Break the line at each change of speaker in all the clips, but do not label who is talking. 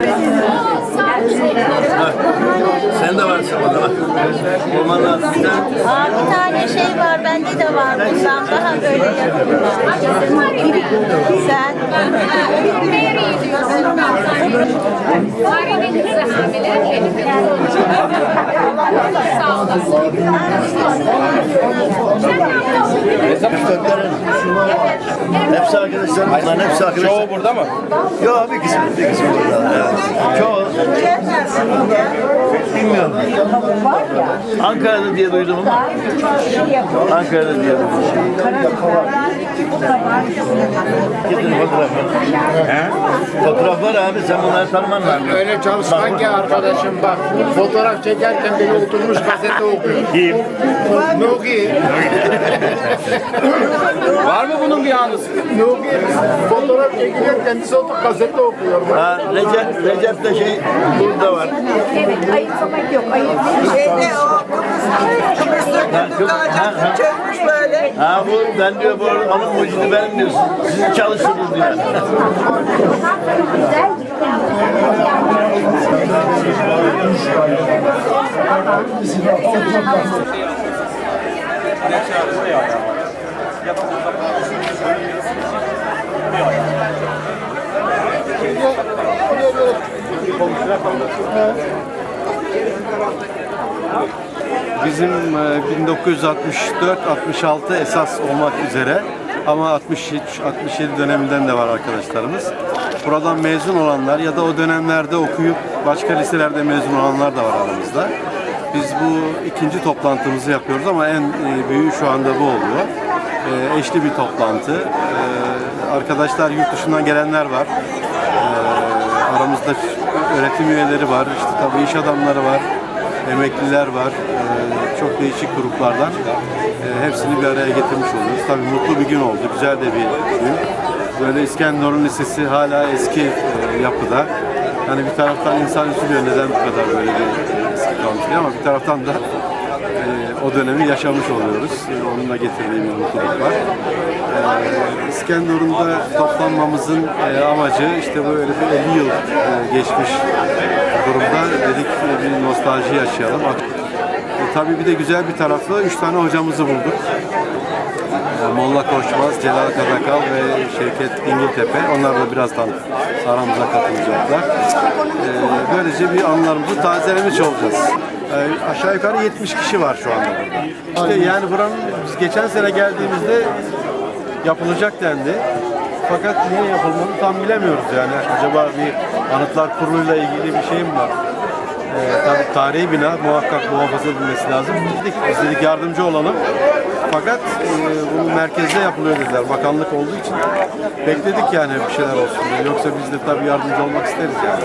Gracias. Sen de varsın o zaman. Olman lazım. Bir tane
Aa, bir tane şey var, bende de var bundan daha böyle yakın. Sen?
Farenin kızı hamile, Elif'in Sağ olasın.
Hepsi arkadaşlar. Bunların hepsi arkadaşlar.
Çoğu burada mı?
Yok bir kısmı, bir kısmı burada. Evet. Çoğu. Bilmiyorum. Ankara'da diye duydum ama. Ankara'da diye duydum. Gidin fotoğrafı. Fotoğraf var abi sen bunları tanıman lazım.
Öyle çalışkan ki arkadaşım bak fotoğraf çekerken beni oturmuş gazete okuyor.
Kim?
Nugi.
Var mı bunun bir anısı?
Nugi fotoğraf çekiliyor kendisi oturup gazete okuyor.
Ha, Recep, Recep de şey burada var.
Ayıklamak yok, ayıp.
Şeyde o Kıbrıs'ta ağacını çökmüş böyle.
Ha bu ben diyor bu arada onun mucidi benim diyorsun. Siz çalıştınız diyor.
Bizim e, 1964-66 esas olmak üzere ama 63 67 döneminden de var arkadaşlarımız. Buradan mezun olanlar ya da o dönemlerde okuyup başka liselerde mezun olanlar da var aramızda. Biz bu ikinci toplantımızı yapıyoruz ama en e, büyüğü şu anda bu oluyor. E, Eşli bir toplantı. E, Arkadaşlar yurt dışından gelenler var. E, Aramızda öğretim üyeleri var, işte tabii iş adamları var, emekliler var, Ee, çok değişik gruplardan Ee, hepsini bir araya getirmiş oluyoruz. Tabii mutlu bir gün oldu, güzel de bir gün. Böyle İskenderun Lisesi hala eski e, yapıda. Yani bir taraftan insan üzülüyor neden bu kadar böyle bir e, eski kalmış diye ama bir taraftan da e, o dönemi yaşamış oluyoruz. E, Onun da getirdiği bir mutluluk var. E, İskenderun'da toplanmamızın e, amacı işte böyle bir 50 yıl e, geçmiş durumda dedik bir nostalji yaşayalım. E, tabii bir de güzel bir tarafı üç tane hocamızı bulduk. E, Molla Koşmaz, Celal Karakal ve Şevket Dingiltepe. Onlar da birazdan aramıza katılacaklar. E, böylece bir anılarımızı tazelemiş olacağız. E, aşağı yukarı 70 kişi var şu anda burada. İşte yani buranın biz geçen sene geldiğimizde yapılacak dendi. Fakat niye yapılmadı tam bilemiyoruz yani. Acaba bir anıtlar kuruluyla ilgili bir şey mi var? Ee, tabii tarihi bina muhakkak muhafaza edilmesi lazım. Dedik, biz dedik yardımcı olalım. Fakat e, bunun merkezde yapılıyor dediler. Bakanlık olduğu için bekledik yani bir şeyler olsun. Yoksa biz de tabii yardımcı olmak isteriz yani.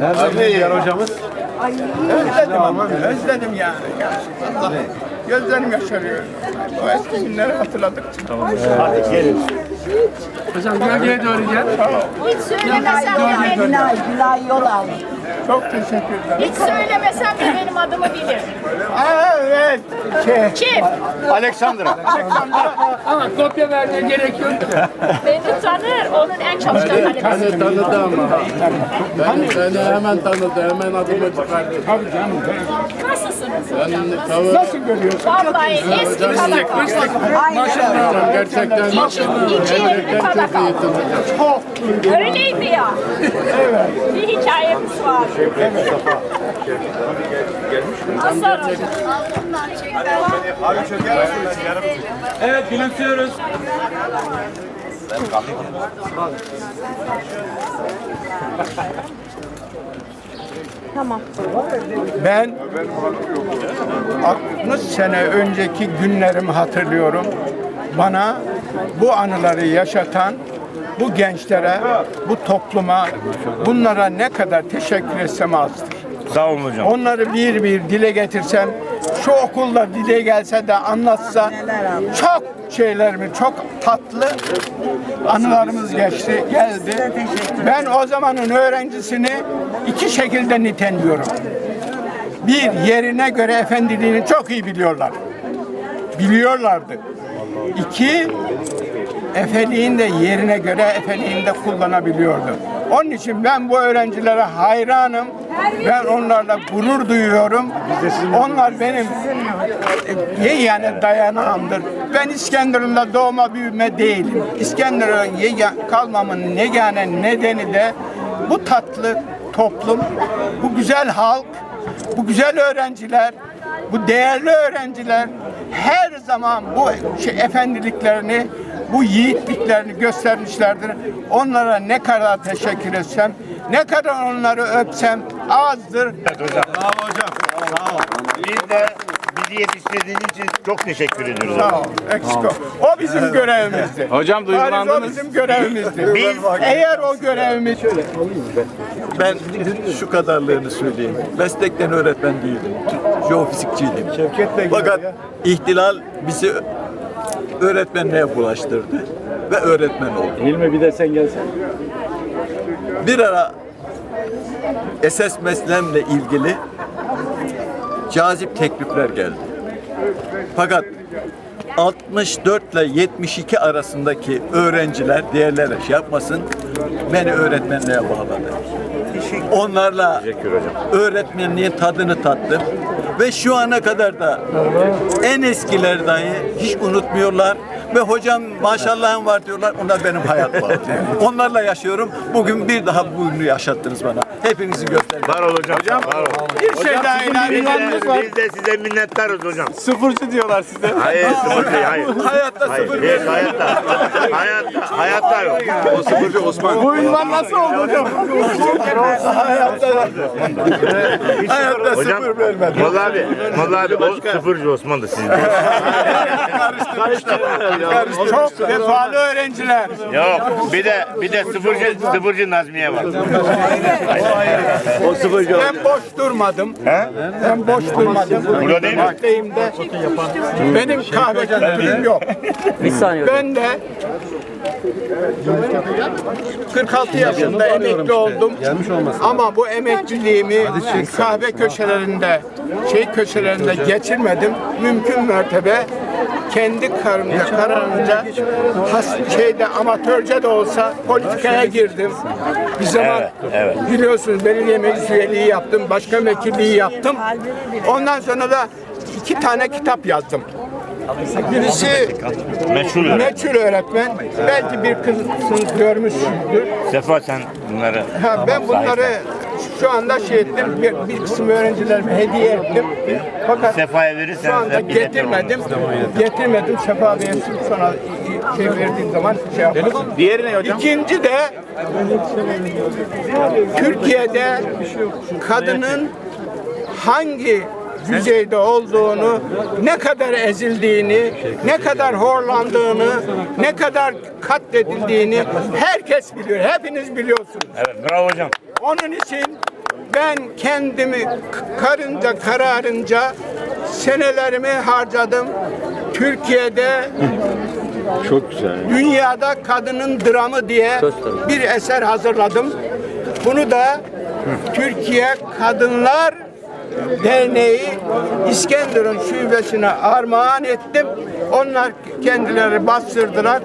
Nerede diğer hocamız?
Özledim ama özledim yani. Vallahi gözlerim yaşarıyor. O eski günleri hatırladık.
Hocam gölgeye doğru gel.
Hiç benim,
Günay, Günay yol aldı.
Çok teşekkür ederim.
hiç söylemesem de benim adımı bilir.
Aa, evet. Şey,
Kim?
Alexandra.
Ama kopya vermeye gerek yok.
Beni tanır, onun en çalışkan talebesi.
Beni tanıdı ama. Beni, beni hemen tanıdı. Hemen adımı çıkardı.
tabii canım.
Nasılsınız hocam?
Tabii.
Nasıl görüyorsun?
Vallahi eski kadar.
Hocam gerçekten
İki, iki
çok
kadar. Öyleydi ya. Bir hikayemiz var. Nasıl hocam?
Evet gülümsüyoruz.
Ben 60 sene önceki günlerimi hatırlıyorum. Bana bu anıları yaşatan bu gençlere, bu topluma, bunlara ne kadar teşekkür etsem azdır.
Sağ olun hocam.
Onları bir bir dile getirsem, şu okulda dile gelse de anlatsa çok şeylerimi, çok tatlı anılarımız geçti, geldi. Ben o zamanın öğrencisini iki şekilde niteliyorum. Bir, yerine göre efendiliğini çok iyi biliyorlar. Biliyorlardı. İki, efeliğini de yerine göre efeliğini de kullanabiliyordu. Onun için ben bu öğrencilere hayranım. Ben onlarla gurur duyuyorum. Onlar benim yani dayanağımdır. Ben İskenderun'da doğma büyüme değilim. İskenderun yega- kalmamın yegane nedeni de bu tatlı toplum, bu güzel halk, bu güzel öğrenciler, bu değerli öğrenciler her zaman bu şey, efendiliklerini, bu yiğitliklerini göstermişlerdir. Onlara ne kadar teşekkür etsem, ne kadar onları öpsem azdır.
Bravo hocam. Sağ ol. Biz de bizi yetiştirdiğiniz için çok teşekkür ediyoruz.
Sağ ol, eksik ol. O bizim görevimizdi.
Hocam
Bariz o
duygulandınız.
bizim görevimizdi.
Biz-
eğer o görevimiz
Ben şu kadarlığını söyleyeyim. Meslekten öğretmen değildim. Jeofizikçiydim. Fakat ihtilal bizi öğretmenliğe bulaştırdı ve öğretmen oldum.
Hilmi bir de sen gelsen.
Bir ara SS mesleğimle ilgili cazip teklifler geldi. Fakat 64 ile 72 arasındaki öğrenciler diğerlerine şey yapmasın beni öğretmenliğe bağladı. Onlarla öğretmenliğin tadını tattım ve şu ana kadar da en eskiler dahi hiç unutmuyorlar ve hocam maşallahın var diyorlar. Onlar benim hayat bağım. Onlarla yaşıyorum. Bugün bir daha bunu yaşattınız bana. Hepinizi göstereyim.
Var ol hocam. Var ol.
bir şey daha ilave
Biz
etmemiz
de,
var.
biz de size minnettarız hocam.
Sıfırcı diyorlar size.
Hayır, sıfır değil, hayır.
Hayatta
Hayır,
sıfır.
evet, hayatta. Hayatta, hayatta yok.
O sıfırcı Osman.
Bu ünvan nasıl oldu hocam?
Hayatta
Hocam,
sıfır vermedi.
Molla abi, Molla abi o sıfırcı Osman'dı sizin.
Çok vefalı öğrenciler.
Yok, bir de bir de sıfırcı, sıfırcı Nazmiye var.
O sıfırcı.
Ben boş durmadım. Ben boş durmadım.
Burada değil mi?
Benim kahve kültürüm yok.
Bir saniye.
Ben de 46 yaşında emekli oldum. Ama bu emekliliğimi kahve köşelerinde, şey köşelerinde geçirmedim. Mümkün mertebe kendi karımda kararınca has, şeyde amatörce de olsa politikaya girdim. Bir zaman biliyorsunuz belediye meclis üyeliği yaptım, başkan vekilliği yaptım. Ondan sonra da iki tane kitap yazdım. Birisi
Meşhur öğretmen.
Meçhul öğretmen. Belki bir kısmını görmüşsündür.
Sefa sen bunları
Ha, ben bunları şu anda şey ettim. Bir, bir kısım öğrencilerime hediye ettim. Fakat
Sefa'ya verirsen
şu anda
sen bilet
getirmedim. Getirmedim. Sefa Bey'e sonra şey verdiğim zaman şey yaparım.
Diğeri ne hocam?
İkinci de Türkiye'de kadının hangi düzeyde olduğunu, ne kadar ezildiğini, ne kadar horlandığını, ne kadar katledildiğini herkes biliyor. Hepiniz biliyorsunuz.
Evet, bravo hocam.
Onun için ben kendimi karınca kararınca senelerimi harcadım. Türkiye'de
Çok güzel.
Dünyada Kadının Dramı diye bir eser hazırladım. Bunu da Türkiye Kadınlar Derneği İskenderun şubesine armağan ettim. Onlar kendileri bastırdılar.